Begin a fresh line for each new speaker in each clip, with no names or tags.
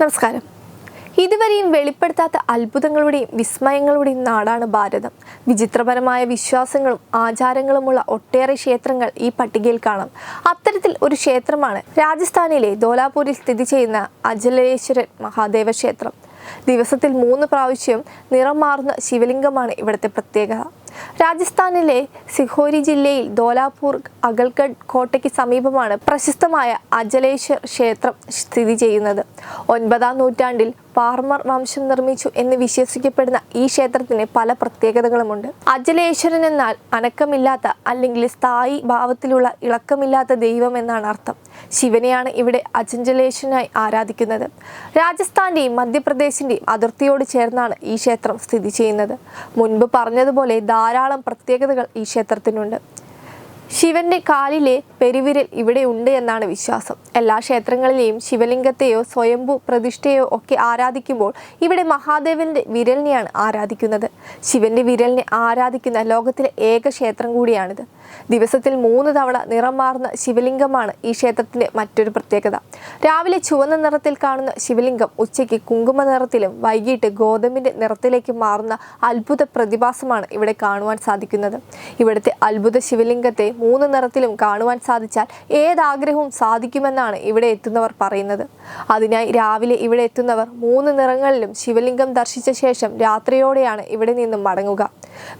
നമസ്കാരം. ഇതുവരെയും വെളിപ്പെടുത്താത്ത അത്ഭുതങ്ങളുടെയും വിസ്മയങ്ങളുടെയും നാടാണ് ഭാരതം. വിചിത്രപരമായ വിശ്വാസങ്ങളും ആചാരങ്ങളുമുള്ള ഒട്ടേറെ ക്ഷേത്രങ്ങൾ ഈ പട്ടികയിൽ കാണാം. അത്തരത്തിൽ ഒരു ക്ഷേത്രമാണ് രാജസ്ഥാനിലെ ധോലാപൂരിൽ സ്ഥിതി ചെയ്യുന്ന അജലേശ്വരൻ മഹാദേവ ക്ഷേത്രം. ദിവസത്തിൽ മൂന്ന് പ്രാവശ്യം നിറം മാറുന്ന ശിവലിംഗമാണ് ഇവിടുത്തെ പ്രത്യേകത. രാജസ്ഥാനിലെ സിഹോരി ജില്ലയിൽ ദോലാപൂർ അഗൽഗഡ് കോട്ടയ്ക്ക് സമീപമാണ് പ്രശസ്തമായ അജലേശ്വർ ക്ഷേത്രം സ്ഥിതി ചെയ്യുന്നത്. ഒൻപതാം നൂറ്റാണ്ടിൽ പാർമർ വംശം നിർമ്മിച്ചു എന്ന് വിശ്വസിക്കപ്പെടുന്ന ഈ ക്ഷേത്രത്തിന് പല പ്രത്യേകതകളുമുണ്ട്. അജലേശ്വരൻ എന്നാൽ അനക്കമില്ലാത്ത അല്ലെങ്കിൽ സ്ഥായി ഭാവത്തിലുള്ള ഇളക്കമില്ലാത്ത ദൈവം എന്നാണ് അർത്ഥം. ശിവനെയാണ് ഇവിടെ അചഞ്ചലേശനായി ആരാധിക്കുന്നത്. രാജസ്ഥാന്റെയും മധ്യപ്രദേശിന്റെയും അതിർത്തിയോട് ചേർന്നാണ് ഈ ക്ഷേത്രം സ്ഥിതി ചെയ്യുന്നത്. മുൻപ് പറഞ്ഞതുപോലെ ധാരാളം പ്രത്യേകതകൾ ഈ ക്ഷേത്രത്തിനുണ്ട്. ശിവന്റെ കാലിലെ പെരുവിരൽ ഇവിടെ ഉണ്ട് എന്നാണ് വിശ്വാസം. എല്ലാ ക്ഷേത്രങ്ങളിലെയും ശിവലിംഗത്തെയോ സ്വയംഭു പ്രതിഷ്ഠയോ ഒക്കെ ആരാധിക്കുമ്പോൾ ഇവിടെ മഹാദേവന്റെ വിരലിനെയാണ് ആരാധിക്കുന്നത്. ശിവന്റെ വിരലിനെ ആരാധിക്കുന്ന ലോകത്തിലെ ഏക ക്ഷേത്രം കൂടിയാണിത്. ദിവസത്തിൽ മൂന്ന് തവണ നിറം മാറുന്ന ശിവലിംഗമാണ് ഈ ക്ഷേത്രത്തിന്റെ മറ്റൊരു പ്രത്യേകത. രാവിലെ ചുവന്ന നിറത്തിൽ കാണുന്ന ശിവലിംഗം ഉച്ചയ്ക്ക് കുങ്കുമ നിറത്തിലും വൈകിട്ട് ഗോതമ്പിന്റെ നിറത്തിലേക്ക് മാറുന്ന അത്ഭുത പ്രതിഭാസമാണ് ഇവിടെ കാണുവാൻ സാധിക്കുന്നത്. ഇവിടുത്തെ അത്ഭുത ശിവലിംഗത്തെ മൂന്ന് നിറത്തിലും കാണുവാൻ സാധിച്ചാൽ ഏതാഗ്രഹവും സാധിക്കുമെന്നാണ് ഇവിടെ എത്തുന്നവർ പറയുന്നത്. അതിനായി രാവിലെ ഇവിടെ എത്തുന്നവർ മൂന്ന് നിറങ്ങളിലും ശിവലിംഗം ദർശിച്ച ശേഷം രാത്രിയോടെയാണ് ഇവിടെ നിന്നും മടങ്ങുക.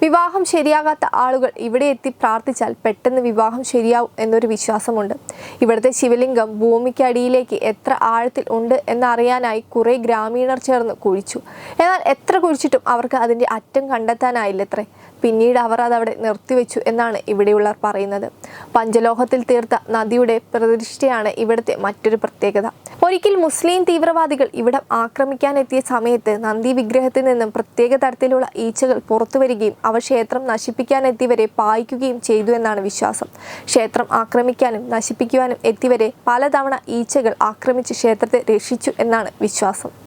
വിവാഹം ശരിയാകാത്ത ആളുകൾ ഇവിടെ എത്തി പ്രാർത്ഥിച്ചാൽ പെട്ടെന്ന് വിവാഹം ശരിയാവും എന്നൊരു വിശ്വാസമുണ്ട്. ഇവിടുത്തെ ശിവലിംഗം ഭൂമിക്കടിയിലേക്ക് എത്ര ആഴത്തിൽ ഉണ്ട് എന്നറിയാനായി കുറെ ഗ്രാമീണർ ചേർന്ന് കുഴിച്ചു. എന്നാൽ എത്ര കുഴിച്ചിട്ടും അവർക്ക് അതിന്റെ അറ്റം കണ്ടെത്താനായില്ലത്രേ. പിന്നീട് അവർ അതവിടെ നിർത്തിവെച്ചു എന്നാണ് ഇവിടെയുള്ളവർ പറയുന്നത്. പഞ്ചലോഹത്തിൽ തീർത്ത നദിയുടെ പ്രതിഷ്ഠയാണ് ഇവിടുത്തെ മറ്റൊരു പ്രത്യേകത. ഒരിക്കൽ മുസ്ലിം തീവ്രവാദികൾ ഇവിടം ആക്രമിക്കാനെത്തിയ സമയത്ത് നന്ദി വിഗ്രഹത്തിൽ നിന്നും പ്രത്യേക തരത്തിലുള്ള ഈച്ചകൾ പുറത്തു വരികയും അവ ക്ഷേത്രം നശിപ്പിക്കാനെത്തിയവരെ പായിക്കുകയും ചെയ്തു എന്നാണ് വിശ്വാസം. ക്ഷേത്രം ആക്രമിക്കാനും നശിപ്പിക്കുവാനും എത്തിയവരെ പലതവണ ഈച്ചകൾ ആക്രമിച്ച് ക്ഷേത്രത്തെ രക്ഷിച്ചു എന്നാണ് വിശ്വാസം.